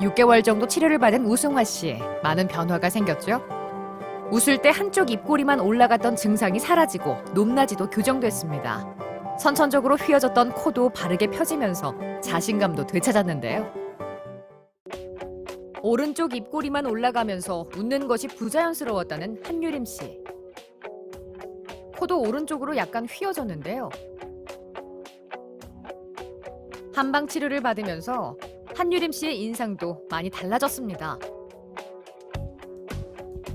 6개월 정도 치료를 받은 우승화 씨. 많은 변화가 생겼죠? 웃을 때 한쪽 입꼬리만 올라갔던 증상이 사라지고 높낮이도 교정됐습니다. 선천적으로 휘어졌던 코도 바르게 펴지면서 자신감도 되찾았는데요. 오른쪽 입꼬리만 올라가면서 웃는 것이 부자연스러웠다는 한유림 씨. 코도 오른쪽으로 약간 휘어졌는데요. 한방 치료를 받으면서 한유림 씨의 인상도 많이 달라졌습니다.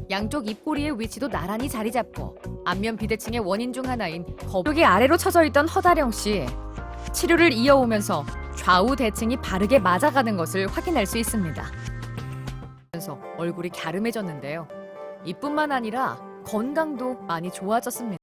양쪽 입꼬리의 위치도 나란히 자리 잡고 안면 비대칭의 원인 중 하나인 거북이 아래로 처져 있던 허다령 씨. 치료를 이어오면서 좌우 대칭이 바르게 맞아가는 것을 확인할 수 있습니다. 그래서 얼굴이 갸름해졌는데요. 이뿐만 아니라 건강도 많이 좋아졌습니다.